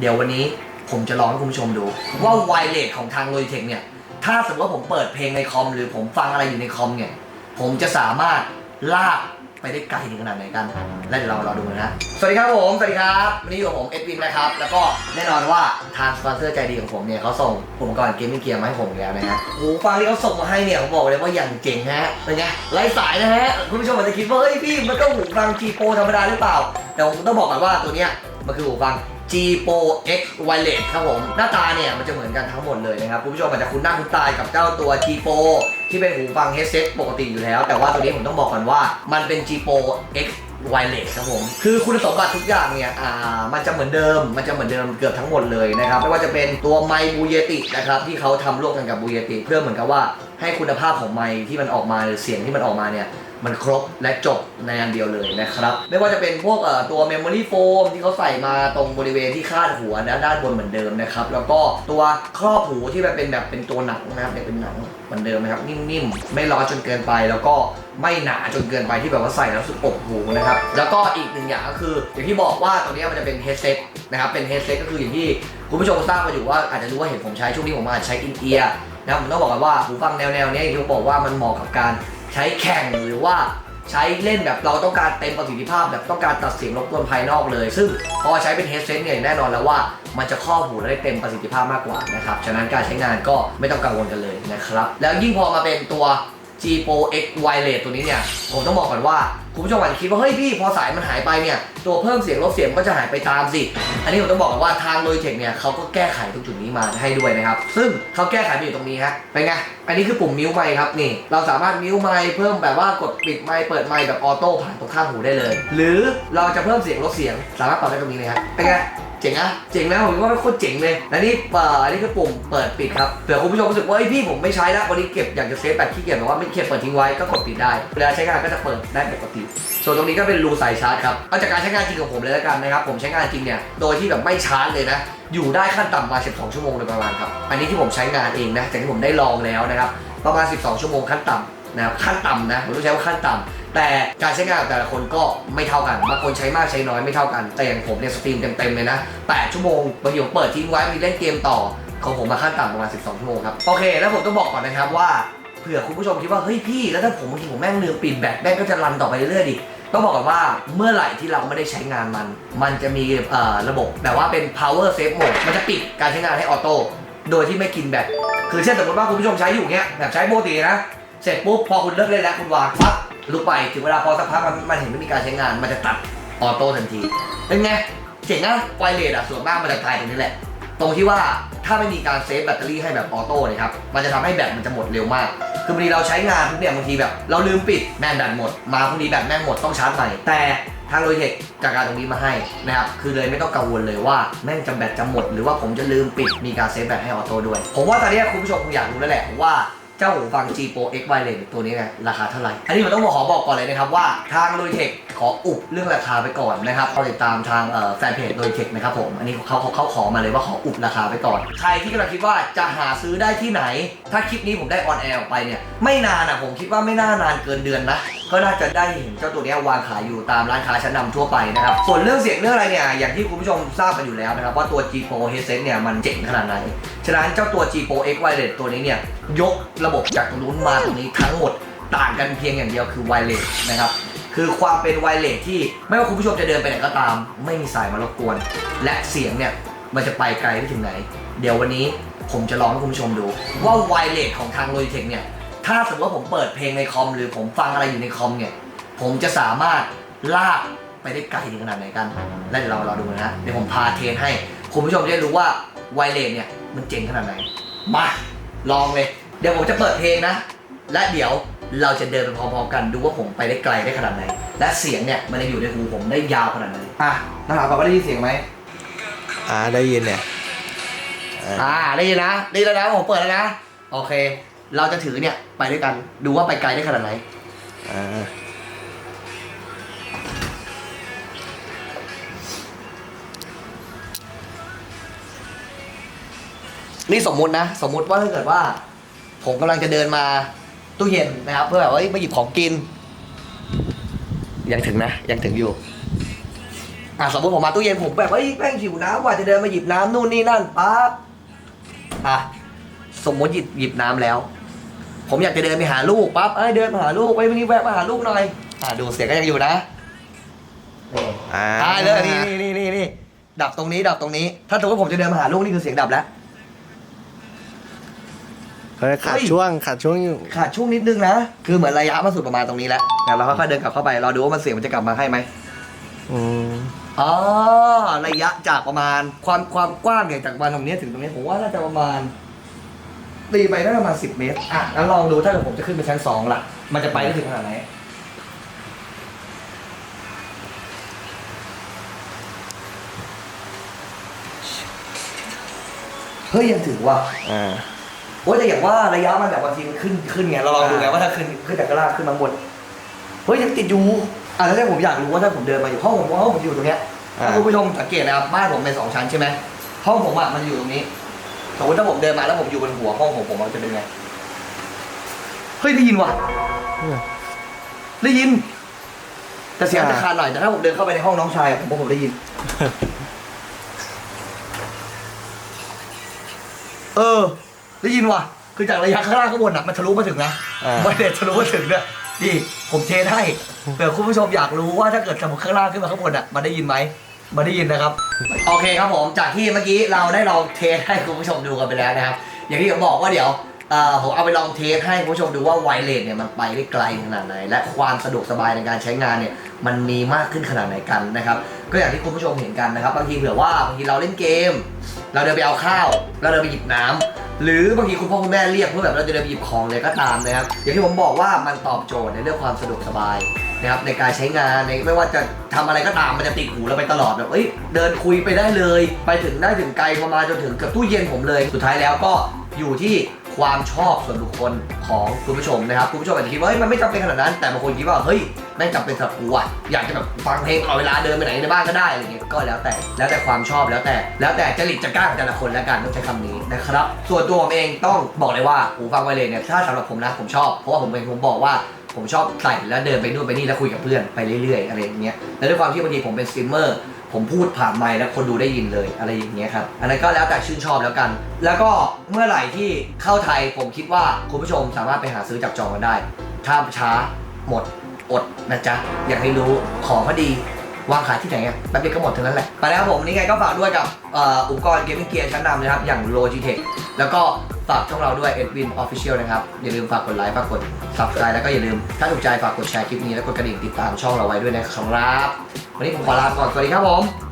เดี๋ยววันนี้ผมจะลองให้คุณผู้ชมดู ว่าไวเลสของทาง Logitech เนี่ย ถ้าสมมติว่าผมเปิดเพลงในคอม หรือผมฟังอะไรอยู่ในคอมเนี่ย ผมจะสามารถลากไปได้ไกลถึงขนาดไหนกัน และเดี๋ยวเรารอดูกันนะ สวัสดีครับผม สวัสดีครับ วันนี้อยู่กับผมเอ็ดวินนะครับ แล้วก็แน่นอนว่าทางสปอนเซอร์ใจดีของผมเนี่ยเขาส่งอุปกรณ์เกมมิ่งเกียร์มาให้ผมอีกแล้วนะฮะโอ้โหฟังที่เขาส่งมาให้เนี่ยผมบอกเลยว่าอย่างเจ๋งฮะ เป็นไงไร้สายนะฮะ คุณผู้ชมอาจจะคิดว่าเฮ้ยพี่มันก็หูฟัง G Pro ธรรมดาหรือเปล่า แต่ผมต้องบอกก่อนว่าตัวเนี้ยมันคือหูฟัง G Pro X Wireless ครับผม หน้าตาเนี่ยมันจะเหมือนกันทั้งหมดเลยนะครับ คุณผู้ชมอาจจะคุ้นหน้าคุ้นตากับเจ้าตัว G Pro ที่เป็นหูฟัง headset ปกติอยู่แล้ว แต่ว่าตัวนี้ผมต้องบอกก่อนว่ามันเป็น G Pro X Wireless ครับผม คือคุณสมบัติทุกอย่างเนี่ย อ่า มันจะเหมือนเดิม มันจะเหมือนเดิมเกือบทั้งหมดเลยนะครับ ไม่ว่าจะเป็นตัวไมค์บูเยตินะครับ ที่เขาทำร่วมกันกับบูเยติ เพื่อเหมือนกับว่าให้คุณภาพของไมค์ที่มันออกมาหรือเสียงที่มันออกมาเนี่ย มันครบและจบในอันเดียวเลยนะครับ ไม่ว่าจะเป็นพวกตัว Memory Foam ที่เขาใส่มาตรงบริเวณที่คาดหัวนะด้านบนเหมือนเดิมนะครับ แล้วก็ตัวครอบหูที่มันเป็นแบบเป็นตัวหนังนะครับเนี่ยเป็นหนังเหมือนเดิมนะครับ นิ่มๆ ไม่ร้อนจนเกินไปแล้วก็ไม่หนาจนเกินไปที่แบบว่าใส่แล้วรู้สึกอบหูนะครับ แล้วก็อีกหนึ่งอย่างก็คือ อย่างที่บอกว่าตัวนี้มันจะเป็น headset นะครับเป็น headset ก็คืออย่างที่คุณผู้ชมทราบมาอยู่ว่าอาจจะรู้ว่าเห็นผมใช้ช่วงนี้ผมอาจจะใช้อินเอียร์นะผมต้องบอกกันว่าหูฟังแนวๆเนี้ยอย่างที่ผมบอกว่ามันเหมาะกับการ ใช้แข่งหรือว่าใช้เล่นแบบเราต้องการเต็มประสิทธิภาพแบบต้องการตัดเสียงรบกวนภายนอกเลย ซึ่งพอใช้เป็นเฮดเซตเนี่ยแน่นอนแล้วว่ามันจะครอบหูและได้เต็มประสิทธิภาพมากกว่านะครับ ฉะนั้นการใช้งานก็ไม่ต้องกังวลกันเลยนะครับ แล้วยิ่งพอมาเป็นตัว G Pro X Wireless ตัวนี้เนี่ย ผมต้องบอกก่อนว่า คุณผู้ชมอาจจะคิดว่า เฮ้ยพี่พอสายมันหายไปเนี่ย ตัวเพิ่มเสียงลดเสียงก็จะหายไปตามสิ อันนี้ผมต้องบอกว่าทาง Logitech เนี่ยเขาก็แก้ไขตรงจุดนี้มาให้ด้วยนะครับ ซึ่งเขาแก้ไขอยู่ตรงนี้ฮะเป็นไง อันนี้คือปุ่มมิวไมค์ครับนี่ เราสามารถมิวไมค์เพิ่มแบบว่ากดปิดไมค์เปิดไมค์แบบออโต้ผ่านตรงข้างหูได้เลย หรือเราจะเพิ่มเสียงลดเสียง สามารถปรับได้ตรงนี้เลยครับเป็นไง เจ๋งอะเจ๋งนะผมว่าโคตรเจ๋งเลยและนี่เอ่ออันนี้คือปุ่มเปิดปิดครับเผื่อคุณผู้ชมรู้สึกว่าเฮ้ยพี่ผมไม่ใช้แล้ววันนี้เก็บอยากจะเซฟแบบขี้เกียจแบบว่าไม่เก็บเปิดทิ้งไว้ก็กดปิดได้เวลาใช้งานก็จะเปิดได้ปกติ ส่วนตรงนี้ก็เป็นรูสายชาร์จครับเอาจากการใช้งานจริงของผมเลยแล้วกันนะครับผมใช้งานจริงเนี่ยโดยที่แบบไม่ชาร์จเลยนะอยู่ได้ขั้นต่ำมา 12 ชั่วโมงโดยประมาณครับอันนี้ที่ผมใช้งานเองนะจากที่ผมได้ลองแล้วนะครับประมาณ 12 ชั่วโมงขั้นต่ำนะครับขั้นต่ำนะผมต้องใช้ว่าขั้นต่ำ แต่การใช้งานของแต่ละคนก็ไม่เท่ากันบางคนใช้มากใช้น้อยไม่เท่ากัน แต่อย่างผมเนี่ยสตรีมเต็มๆเลยนะ 8 ชั่วโมงบางทีผมเปิดทิ้งไว้มีเล่นเกมต่อ ของผมมาขั้นต่ำประมาณ 12 ชั่วโมงครับ โอเค แล้วผมต้องบอกก่อนนะครับว่าเผื่อคุณผู้ชมคิดว่า เฮ้ยพี่ แล้วถ้าผมบางทีผมแม่งลืมปิดแบตแม่งก็จะรันต่อไปเรื่อยๆดิต้องบอกก่อนว่าเมื่อไหร่ที่เราไม่ได้ใช้งานมัน มันจะมีระบบแบบว่าเป็น power save mode มันจะปิดการใช้งานให้ออโต้โดยที่ไม่กินแบตคือเช่นสมมติว่าคุณผู้ชมใช้อยู่เงี้ยแบบใช้ปกตินะเสร็จปุ๊บพอคุณเลิกเล่นแล้วคุณวางปั๊บ ลุกไปถึงเวลาพอสักพักมันมันเห็นไม่มีการใช้งานมันจะตัดออโต้ทันทีเป็นไงเจ๋งนะไวเลสอะส่วนมากมันจะตายตรงนี้แหละ ตรงที่ว่าถ้าไม่มีการเซฟแบตเตอรี่ให้แบบออโต้เนี่ยครับมันจะทำให้แบตมันจะหมดเร็วมาก คือบางทีเราใช้งานทุกเนี่ยบางทีแบบ เราลืมปิดแม่งแบตหมด มาพรุ่งนี้แบตแม่งหมดต้องชาร์จใหม่แต่ทางโดยเทคจากการตรงนี้มาให้นะครับ คือเลยไม่ต้องกังวลเลยว่าแม่งจะแบตจะหมด หรือว่าผมจะลืมปิดมีการเซฟแบตให้ออโต้ด้วย ผมว่าตอนนี้คุณผู้ชมคงอยากรู้แล้วแหละว่า เจ้าหูฟัง G Pro X Wireless ตัวนี้เนี่ยราคาเท่าไหร่ อันนี้ผมต้องบอกขอบอกก่อนเลยนะครับว่าทาง Logitech ขออุบเรื่องราคาไปก่อนนะครับเราติดตามทางแฟนเพจ Logitech นะครับผม อันนี้เขาเขาเขาขอมาเลยว่าขออุบราคาไปก่อน ใครที่กำลังคิดว่าจะหาซื้อได้ที่ไหน ถ้าคลิปนี้ผมได้ออนแอร์ออกไปเนี่ยไม่นานอะผมคิดว่าไม่น่านานเกินเดือนนะก็น่าจะได้เห็นเจ้าตัวนี้วางขายอยู่ตามร้านค้าชั้นนำทั่วไปนะครับ ส่วนเรื่องเสียงเรื่องอะไรเนี่ย อย่างที่คุณผู้ชมทราบกันอยู่แล้วนะครับ ว่าตัว G Pro Headset เนี่ยมันเจ๋งขนาดไหน ฉะนั้นเจ้าตัว G Pro X Wireless ตัวนี้เนี่ยยกระระบบจากตรงนู้นมาตรงนี้ทั้งหมดต่างกันเพียงอย่างเดียวคือ Wireless นะครับคือความเป็น Wireless ที่ไม่ว่าคุณผู้ชมจะเดินไปไหนก็ตาม ไม่มีสายมารบกวน และเสียงเนี่ยมันจะไปไกลไปถึงไหน เดี๋ยววันนี้ผมจะลองให้คุณผู้ชมดู ว่า Wireless ของทาง Logitech เนี่ยถ้าสมมติว่าผมเปิดเพลงในคอม หรือผมฟังอะไรอยู่ในคอมเนี่ยผมจะสามารถลากไปได้ไกลถึงขนาดไหนกัน และเดี๋ยวเรารอดูนะเดี๋ยวผมพาเทนให้คุณผู้ชมจะได้รู้ว่าไวเลสเนี่ยมันเจ๋งขนาดไหนมาลองเลย เดี๋ยวผมจะเปิดเพลงนะ และเดี๋ยวเราจะเดินไปพร้อมๆกันดูว่าผมไปได้ไกลได้ขนาดไหน และเสียงเนี่ยมันจะอยู่ในหูผมได้ยาวขนาดไหนอะน้าถามก่อนว่าได้ยินเสียงไหมอ่าได้ยินเนี่ยอ่าอ่าได้ยินนะได้ยินแล้วนะผมเปิดแล้วนะโอเค เราจะถือเนี่ยไปด้วยกันดูว่าไปไกลได้ขนาดไหนอ่านี่สมมุตินะ สมมุติว่าถ้าเกิดว่า ผมกำลังจะเดินมาตู้เย็นนะครับ เพื่อแบบว่าเอ้ยมาหยิบของกิน ยังถึงนะยังถึงอยู่อะสมมติผมมาตู้เย็นผมแบบเฮ้ยแม่งหิวน้ำว่าจะเดินมาหยิบน้ำนู่นนี่นั่นปั๊บอะสมมติหยิบหยิบน้ำแล้ว ผมอยากจะเดินไปหาลูกปั๊บเอ้ยเดินมาหาลูกไปวันนี้แวะมาหาลูกหน่อยอะดูเสียงก็ยังอยู่นะนี่อ่าได้เลยนี่นี่นี่นี่นี่ดับตรงนี้ดับตรงนี้ ถ้าสมมติผมจะเดินมาหาลูกนี่คือเสียงดับแล้ว เฮ้ยขาดเฮ้ยช่วงขาดช่วงอยู่ขาดช่วงนิดนึงนะ คือเหมือนระยะมันสุดประมาณตรงนี้แล้วเดี๋ยวเราค่อยๆเดินกลับเข้าไป รอดูว่ามันเสียงมันจะกลับมาให้ไหมอืมอ๋อระยะจากประมาณความความกว้างเนี่ยจากประมาณตรงนี้ถึงตรงนี้ผมว่าน่าจะประมาณตีไปได้ประมาณสิบเมตร อะงั้นลองดูถ้าเกิดผมจะขึ้นไปชั้นสองล่ะ มันจะไปได้ถึงขนาดไหน เฮ้ยยังถึงว่ะอ่า โอ้ยแต่อย่างว่าระยะมันแบบบางทีมันขึ้นขึ้นไงเราลองดูไงว่าถ้าขึ้นขึ้นจากข้างล่างขึ้นมาบนเฮ้ยยังติดอยู่อะแล้วถ้าผมอยากรู้ว่าถ้าผมเดินมาอยู่ห้องผมว่าห้องผมอยู่ตรงเนี้ยอ่า ถ้าคุณผู้ชมสังเกตนะครับบ้านผมเป็นสองชั้นใช่ไหมห้องผมอะมันอยู่ตรงนี้สมมติถ้าผมเดินมาแล้วผมอยู่บนหัวห้องของผมมันจะเป็นไงเฮ้ยได้ยินว่ะได้ยิน แต่เสียงจะขาดหน่อยแต่ถ้าผมเดินเข้าไปในห้องน้องชายอะผมว่าผมได้ยิน เออ ได้ ยินว่ะ คือจากระยะข้างล่างข้างบนอะมันทะลุมาถึงนะอ่า ไม่ได้ทะลุมาถึงเนี่ยนี่ผมเทสให้เผื่อคุณผู้ชมอยากรู้ว่าถ้าเกิดสมมติข้างล่างขึ้นมาข้างบนอะมันได้ยินไหมมันได้ยินนะครับ โอเคครับผมจากที่เมื่อกี้เราได้ลองเทสให้คุณผู้ชมดูกันไปแล้วนะครับ อย่างที่ผมบอกว่าเดี๋ยวเอ่อผมเอาไปลองเทสให้คุณผู้ชมดูว่าไวเลสเนี่ยมันไปได้ไกลขนาดไหน และความสะดวกสบายในการใช้งานเนี่ยมันมีมากขึ้นขนาดไหนกันนะครับ ก็อย่างที่คุณผู้ชมเห็นกันนะครับบางทีเผื่อว่าบางทีเราเล่นเกม เราเดินไปเอาข้าว เราเดินไปหยิบน้ำ หรือบางทีคุณพ่อคุณแม่เรียกเพื่อแบบเราจะเดินไปหยิบของเลยก็ตามนะครับอย่างที่ผมบอกว่ามันตอบโจทย์ในเรื่องความสะดวกสบายนะครับในการใช้งานในไม่ว่าจะทำอะไรก็ตามมันจะติดหูเราไปตลอดแบบเอ้ยเดินคุยไปได้เลย ไปถึงได้ถึงไกลประมาณจนถึงกับตู้เย็นผมเลย สุดท้ายแล้วก็อยู่ที่ความชอบส่วนบุคคลของคุณผู้ชมนะครับคุณผู้ชมอาจจะคิดว่าเฮ้ยมันไม่จำเป็นขนาดนั้นแต่บางคนคิดว่าเฮ้ย แม่งจำเป็นสำหรับกูอะอยากจะแบบฟังเพลงตลอดเวลาเดินไปไหนในบ้านก็ได้อะไรเงี้ยก็แล้วแต่แล้วแต่ความชอบแล้วแต่ แล้วแต่จริตจักร้าของแต่ละคนแล้วกันต้องใช้คำนี้นะครับ ส่วนตัวผมเองต้องบอกเลยว่าหูฟังไวเลสเนี่ยถ้าสำหรับผมนะผมชอบเพราะว่าผมเองผมบอกว่าผมชอบใส่แล้วเดินไปนู่นไปนี่แล้วคุยกับเพื่อนไปเรื่อยๆอะไรอย่างเงี้ยแล้วด้วยความที่บางทีผมเป็นสตรีมเมอร์ผมพูดผ่านไมค์แล้วคนดูได้ยินเลยอะไรอย่างเงี้ยครับอันนั้นก็แล้วแต่ชื่นชอบแล้วกัน แล้วก็เมื่อไหร่ที่เข้าไทยผมคิดว่าคุณผู้ชมสามารถไปหาซื้อจับจองกันได้ ถ้าช้าหมด อดนะจ๊ะ อยากให้รู้ของก็ดีวางขายที่ไหนอะแป๊บเดียวก็หมดเท่านั้นแหละไปแล้วผมนี่ไงก็ฝากด้วยกับอ่ออุปกรณ์เกมมิ่งเกียร์ชั้นนำนะครับ อย่าง Logitech แล้วก็ฝากช่องเราด้วย Edwin Official นะครับ อย่าลืมฝากกดไลค์ฝากกด Subscribe แล้วก็อย่าลืม ถ้าถูกใจฝากกดแชร์คลิปนี้แล้วกดกระดิ่งติดตามช่องเราไว้ด้วยนะครับ วันนี้ผมขอลาไปก่อนสวัสดีครับผม